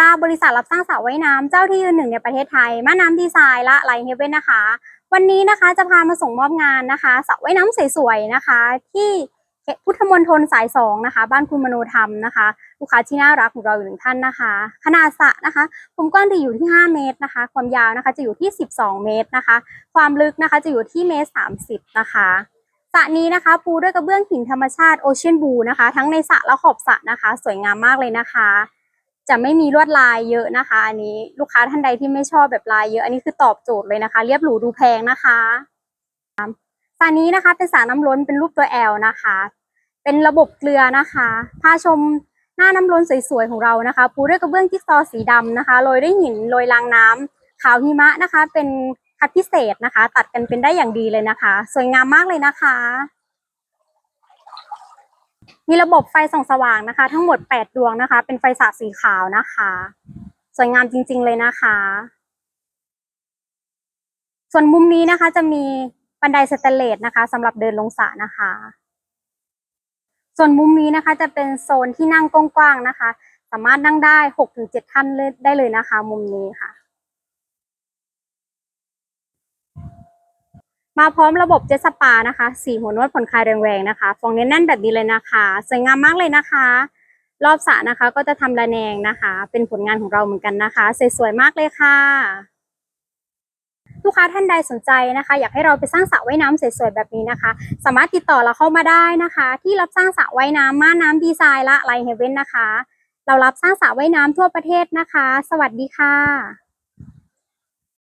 ค่ะบริษัทรับสร้างสระว่ายน้ำเจ้าที่ยืนหนึ่งในประเทศไทยม่าน้ำดีไซน์และไลท์เฮเว่นนะคะ วันนี้นะคะจะพามาส่งมอบงานนะคะสระว่ายน้ำสวยๆนะคะ ที่พุทธมณฑลสายสองนะคะ บ้านคุณมโนธรรมนะคะ ลูกค้าที่น่ารักของเราอยู่หนึ่งท่านนะคะ ขนาดสระนะคะความกว้างจะอยู่ที่ 5 เมตรนะคะ ความยาวนะคะจะอยู่ที่ 12 เมตรนะคะ ความลึกนะคะจะอยู่ที่เมตร 30 นะคะสระนี้นะคะปูด้วยกระเบื้องหินธรรมชาติโอเชียนบูนะคะ ทั้งในสระและขอบสระนะคะ สวยงามมากเลยนะคะ จะไม่มีลวดลายเยอะนะคะ อันนี้ลูกค้าท่านใดที่ไม่ชอบแบบลายเยอะ อันนี้คือตอบโจทย์เลยนะคะ เรียบหรูดูแพงนะคะสรนี้นะคะเป็นสระน้ำล้นเป็นรูปตัว L นะคะ เป็นระบบเกลือนะคะพาชมหน้าน้ำล้นสวยๆของเรานะคะปูด้วยกระเบื้องจิ๊กซอว์สีดำนะคะโรยด้วยหินโรยรางน้ำขาวหิมะนะคะ เป็นคัดพิเศษนะคะ ตัดกันเป็นได้อย่างดีเลยนะคะ สวยงามมากเลยนะคะ มีระบบไฟส่องสว่างนะคะ ทั้งหมด 8 ดวงนะคะ เป็นไฟสาสีขาวนะคะ สวยงามจริง ๆ เลยนะคะ ส่วนมุมนี้นะคะจะมีบันไดสแตเลสนะคะสำหรับเดินลงสระนะคะ ส่วนมุมนี้นะคะจะเป็นโซนที่นั่งกว้างๆนะคะ สามารถนั่งได้หกถึงเจ็ดท่านได้เลยนะคะ มุมนี้ค่ะ มาพร้อมระบบเจสปานะคะสีหัวนวดผ่อนคลายแรงๆนะคะ ฟองเน้นแน่นแบบนี้เลยนะคะ สวยงามมากเลยนะคะ รอบสระนะคะก็จะทำระแนงนะคะ เป็นผลงานของเราเหมือนกันนะคะ สวยๆมากเลยค่ะ ลูกค้าท่านใดสนใจนะคะ อยากให้เราไปสร้างสระว่ายน้ำสวยๆแบบนี้นะคะ สามารถติดต่อเราเข้ามาได้นะคะ ที่รับสร้างสระว่ายน้ำม่านน้ำดีไซน์ละไลท์เฮเว่นนะคะ เรารับสร้างสระว่ายน้ำทั่วประเทศนะคะ สวัสดีค่ะ